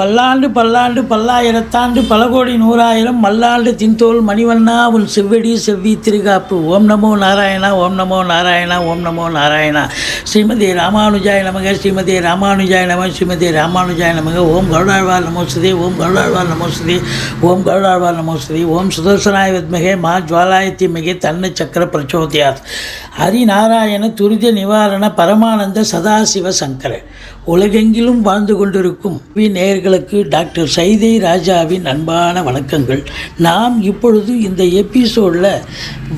பல்லாண்டு பல்லாண்டு பல்லாயிரத்தாண்டு பல கோடி நூறாயிரம் மல்லாண்டு தின்தோல் மணிவண்ணா உன் செவ்வடி செவ்வி திருகாப்பு. ஓம் நமோ நாராயணா ஓம் நமோ நாராயணா ஓம் நமோ நாராயணா. ஸ்ரீமதி ராமானுஜாய நமக ஸ்ரீமதி ராமானுஜாய நம ஸ்ரீமதி ராமானுஜாய நமக. ஓம் கருடாழ்வார் நமோஸ்தே ஓம் கருடாழ்வார் நமோஸ்தே ஓம் கருடாழ்வார் நமோஸ்தே ஓம் சுதர்சனாய வித்மகே மா ஜுவாலாயத்தி மிகே தன்ன சக்கர பிரச்சோதயாத். ஹரிநாராயண துரித நிவாரண பரமானந்த சதாசிவ சங்கர. உலகெங்கிலும் வாழ்ந்து கொண்டிருக்கும் வி நேயர்களுக்கு டாக்டர் சைதை ராஜாவின் அன்பான வணக்கங்கள். நாம் இப்பொழுது இந்த எபிசோடில்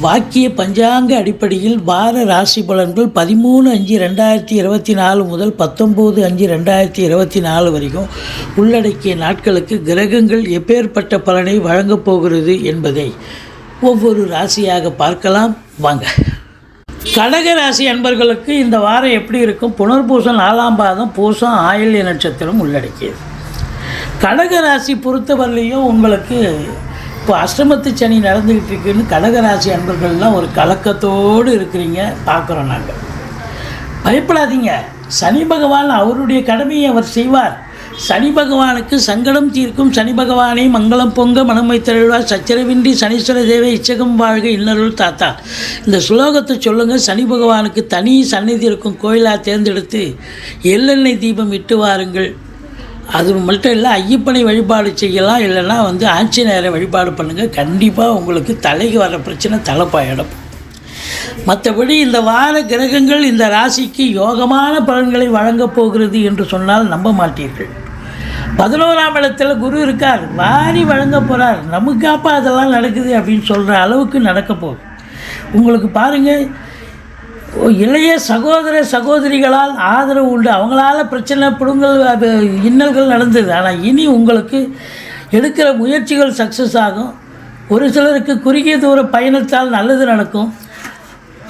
வாக்கிய பஞ்சாங்க அடிப்படையில் வார ராசி பலன்கள் பதிமூணு அஞ்சு ரெண்டாயிரத்தி இருபத்தி நாலு முதல் பத்தொம்போது அஞ்சு ரெண்டாயிரத்தி இருபத்தி நாலு வரைக்கும் உள்ளடக்கிய நாட்களுக்கு கிரகங்கள் எப்பேற்பட்ட பலனை வழங்கப் போகிறது என்பதை ஒவ்வொரு ராசியாக பார்க்கலாம். வாங்க. கடகராசி அன்பர்களுக்கு இந்த வாரம் எப்படி இருக்கும்? புனர்பூசம் நாலாம் பாதம் பூசம் ஆயில்ய நட்சத்திரம் உள்ளடக்கியது. கடகராசி பொறுத்தவரையிலையும் உங்களுக்கு இப்போ அஷ்டமத்து சனி நடந்துக்கிட்டு இருக்குன்னு கடகராசி அன்பர்கள்லாம் ஒரு கலக்கத்தோடு இருக்கிறீங்க பார்க்குறோம் நாங்கள் பயப்படாதீங்க. சனி பகவான் அவருடைய கடமையை அவர் செய்வார். சனி பகவானுக்கு சங்கடம் தீர்க்கும். சனி பகவானை மங்களம் பொங்க மனமை தழுவார் சச்சரவின்றி சனீஸ்வர தேவை இச்சகம் வாழ்க இன்னருள் தாத்தா. இந்த சுலோகத்தை சொல்லுங்கள் சனி பகவானுக்கு தனி சந்நிதி இருக்கும் கோயிலாக தேர்ந்தெடுத்து எள்ளெண்ணெய் தீபம் இட்டு வாருங்கள். அது மட்டும் இல்லை ஐயப்பனை வழிபாடு செய்யலாம். இல்லைன்னா வந்து ஆஞ்சநேயரை வழிபாடு பண்ணுங்கள் கண்டிப்பாக உங்களுக்கு தலைக்கு வர பிரச்சனை தலைப்பாயிடும். மற்றபடி இந்த வார கிரகங்கள் இந்த ராசிக்கு யோகமான பலன்களை வழங்கப் போகிறது என்று சொன்னால் நம்ப மாட்டீர்கள். பதினோராம் இடத்துல குரு இருக்கார். வாரி வழங்க போகிறார் நமக்காப்பா அதெல்லாம் நடக்குது அப்படின்னு சொல்கிற அளவுக்கு நடக்க போகுது. உங்களுக்கு பாருங்கள் இளைய சகோதர சகோதரிகளால் ஆதரவு உண்டு. அவங்களால பிரச்சனை பிடுங்கல் இன்னல்கள் நடந்தது. ஆனால் இனி உங்களுக்கு எடுக்கிற முயற்சிகள் சக்ஸஸ் ஆகும். ஒரு சிலருக்கு குறுகிய தூர பயணத்தால் நல்லது நடக்கும்.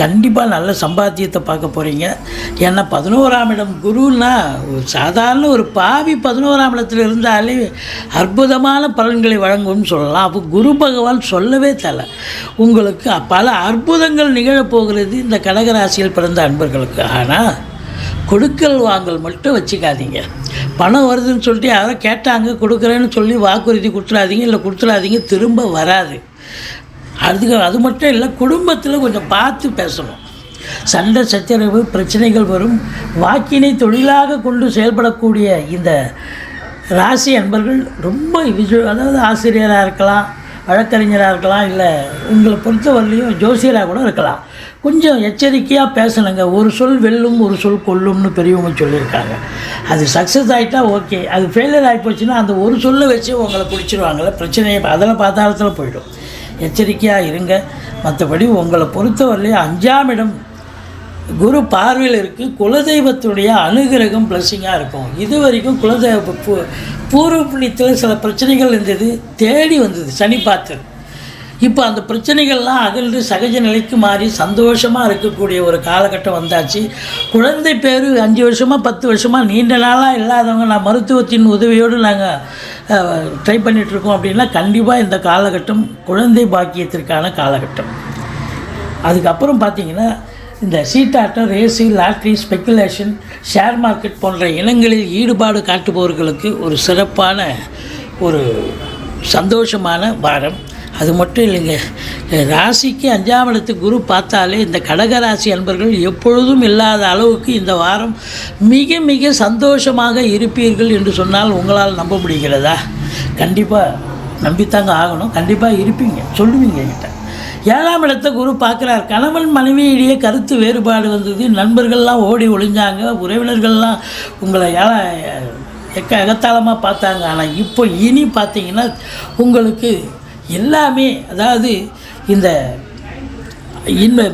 கண்டிப்பாக நல்ல சம்பாத்தியத்தை பார்க்க போகிறீங்க ஏன்னா பதினோராம் இடம் குருன்னா ஒரு சாதாரண ஒரு பாவி பதினோராம் இடத்துல இருந்தாலே அற்புதமான பலன்களை வழங்கும்னு சொல்லலாம். அப்போ குரு பகவான் சொல்லவே தலை. உங்களுக்கு பல அற்புதங்கள் நிகழப்போகிறது இந்த கடகராசியில் பிறந்த அன்பர்களுக்கு. ஆனால் கொடுக்கல் வாங்கல் மட்டும் வச்சுக்காதீங்க. பணம் வருதுன்னு சொல்லிட்டு யாரோ கேட்டாங்க கொடுக்குறேன்னு சொல்லி வாக்குறுதி கொடுத்துடாதீங்க இல்லை கொடுத்துடாதீங்க திரும்ப வராது. அதுக்கு அது மட்டும் இல்லை குடும்பத்தில் கொஞ்சம் பார்த்து பேசணும். சண்டை சச்சரவு பிரச்சனைகள் வரும். வாக்கினை தொழிலாக கொண்டு செயல்படக்கூடிய இந்த ராசி அன்பர்கள் ரொம்ப விஜு அதாவது ஆசிரியராக இருக்கலாம் வழக்கறிஞராக இருக்கலாம் இல்லை உங்களை பொறுத்தவரையிலையும் ஜோசியராக கூட இருக்கலாம். கொஞ்சம் எச்சரிக்கையாக பேசணுங்க. ஒரு சொல் வெல்லும் ஒரு சொல் கொல்லும்னு பெரியவங்க சொல்லியிருக்காங்க. அது சக்ஸஸ் ஆகிட்டா ஓகே அது ஃபெயிலியர் ஆகி போச்சுன்னா அந்த ஒரு சொல்லை வச்சு உங்களை பிடிச்சிருவாங்கல்ல பிரச்சனையை அதில் பார்த்தாலத்தில் போயிடும். எச்சரிக்கையாக இருங்க. மற்றபடி உங்களை பொறுத்தவரையிலையும் அஞ்சாம் இடம் குரு பார்வையில் இருக்குது குலதெய்வத்துடைய அனுகிரகம் ப்ளஸ்ஸிங்காக இருக்கும். இது வரைக்கும் குலதெய்வ பூ பூர்வ புண்ணியத்தில் சில பிரச்சனைகள் இருந்தது. தேடி வந்தது. சனி பார்த்தது இப்போ அந்த பிரச்சனைகள்லாம் அகன்று சகஜ நிலைக்கு மாறி சந்தோஷமாக இருக்கக்கூடிய ஒரு காலகட்டம் வந்தாச்சு. குழந்தை பேர் அஞ்சு வருஷமாக பத்து வருஷமாக நீண்ட நாளாக இல்லாதவங்க நான் மருத்துவத்தின் உதவியோடு நாங்கள் ட்ரை பண்ணிகிட்ருக்கோம் அப்படின்னா கண்டிப்பாக இந்த காலகட்டம் குழந்தை பாக்கியத்திற்கான காலகட்டம். அதுக்கப்புறம் பார்த்தீங்கன்னா இந்த சீட்டாட்டம் race lottery speculation share market போன்ற இனங்களில் ஈடுபாடு காட்டுபவர்களுக்கு ஒரு சிறப்பான ஒரு சந்தோஷமான வாரம். அது மட்டும் இல்லைங்க. ராசிக்கு அஞ்சாம் இடத்து குரு பார்த்தாலே இந்த கடகராசி அன்பர்கள் எப்பொழுதும் இல்லாத அளவுக்கு இந்த வாரம் மிக மிக சந்தோஷமாக இருப்பீர்கள் என்று சொன்னால் உங்களால் நம்ப முடிகிறதா? கண்டிப்பாக நம்பித்தாங்க ஆகணும். கண்டிப்பாக இருப்பீங்க. சொல்லுவீங்க என்கிட்ட. ஏழாம் இடத்தை குரு பார்க்குறார். கணவன் மனைவியிடையே கருத்து வேறுபாடு வந்தது. நண்பர்கள்லாம் ஓடி ஒளிஞ்சாங்க. உறவினர்கள்லாம் உங்களை ஏழா எக்க எகத்தாளமாக பார்த்தாங்க. ஆனால் இப்போ இனி பார்த்தீங்கன்னா உங்களுக்கு எல்லாமே அதாவது இந்த இன்மை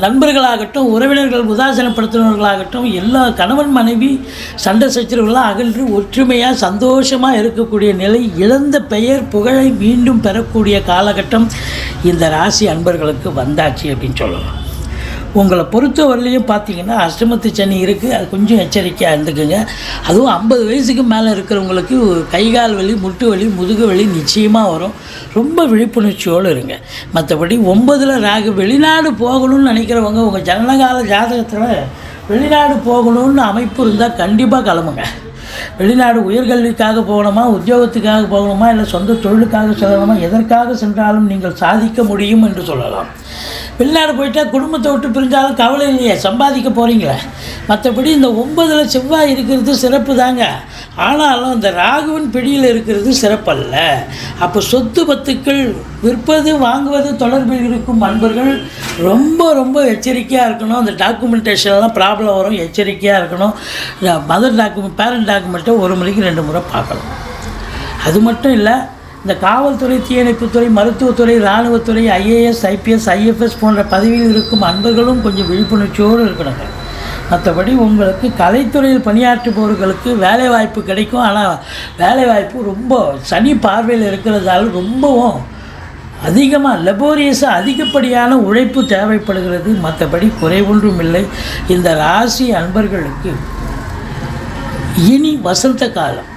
நண்பர்களாகட்டும் உறவினர்கள் உதாசீனப்படுத்தினவர்களாகட்டும் எல்லா கணவன் மனைவி சண்டை சச்சரவுகளாக அகன்று ஒற்றுமையாக சந்தோஷமாக இருக்கக்கூடிய நிலை இழந்த பெயர் புகழை மீண்டும் பெறக்கூடிய காலகட்டம் இந்த ராசி அன்பர்களுக்கு வந்தாச்சு அப்படின்னு சொல்லலாம். உங்களை பொறுத்தவரையிலையும் பார்த்தீங்கன்னா அஷ்டமத்து சனி இருக்குது அது கொஞ்சம் எச்சரிக்கையாக இருந்துக்குங்க. அதுவும் ஐம்பது வயசுக்கு மேலே இருக்கிறவங்களுக்கு கை கால் வலி முட்டு வலி முதுகு வலி நிச்சயமாக வரும். ரொம்ப விழிப்புணர்ச்சியோடு இருங்க. மற்றபடி ஒன்பதில் ராகு வெளிநாடு போகணும்னு நினைக்கிறவங்க உங்கள் ஜனனகால ஜாதகத்தில் வெளிநாடு போகணும்னு அமைப்பு இருந்தால் கண்டிப்பாக கிளம்புங்க. வெளிநாடு உயர்கல்விக்காக போகணுமா உத்தியோகத்துக்காக போகணுமா இல்லை சொந்த தொழிலுக்காக செல்லணுமா எதற்காக சென்றாலும் நீங்கள் சாதிக்க முடியும் என்று சொல்லலாம். வெளிநாடு போயிட்டா குடும்பத்தை விட்டு பிரிஞ்சாலும் கவலை இல்லையே சம்பாதிக்க போகிறீங்களே மற்றபடி இந்த ஒன்பதில் செவ்வாய் இருக்கிறது சிறப்பு தாங்க ஆனாலும் அந்த ராகுவின் பிடியில் இருக்கிறது சிறப்பல்ல. அப்போ சொத்து பத்துக்கள் விற்பது வாங்குவது தொடர்பில் இருக்கும் அன்பர்கள் ரொம்ப ரொம்ப எச்சரிக்கையாக இருக்கணும். அந்த டாக்குமெண்டேஷன்லாம் ப்ராப்ளம் வரும் எச்சரிக்கையாக இருக்கணும். மதர் டாக்குமெண்ட் பேரண்ட் டாக்குமெண்ட்டை ஒரு முறைக்கு ரெண்டு முறை பார்க்கணும். அது மட்டும் இல்லை இந்த காவல்துறை தீயணைப்புத்துறை மருத்துவத்துறை இராணுவத்துறை ஐஏஎஸ் ஐபிஎஸ் ஐஎஃப்எஸ் போன்ற பதவியில் இருக்கும் அன்பர்களும் கொஞ்சம் விழிப்புணர்ச்சியோடு இருக்கணுங்க. மற்றபடி உங்களுக்கு கலைத்துறையில் பணியாற்றுபவர்களுக்கு வேலைவாய்ப்பு கிடைக்கும். ஆனால் வேலைவாய்ப்பு ரொம்ப சனி பார்வையில் இருக்கிறதால ரொம்பவும் அதிகமாக லெபோரியஸாக அதிகப்படியான உழைப்பு தேவைப்படுகிறது. மற்றபடி குறைவொன்றும் இல்லை. இந்த ராசி அன்பர்களுக்கு இனி வசந்த காலம்.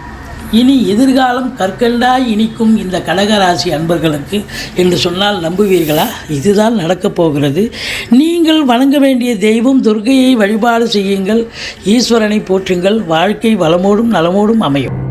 இனி எதிர்காலம் கற்கண்டாய் இனிக்கும் இந்த கடகராசி அன்பர்களுக்கு என்று சொன்னால் நம்புவீர்களா? இதுதான் நடக்கப் போகிறது. நீங்கள் வணங்க வேண்டிய தெய்வம் துர்கையை வழிபாடு செய்யுங்கள். ஈஸ்வரனை போற்றுங்கள். வாழ்க்கை வளமோடும் நலமோடும் அமையும்.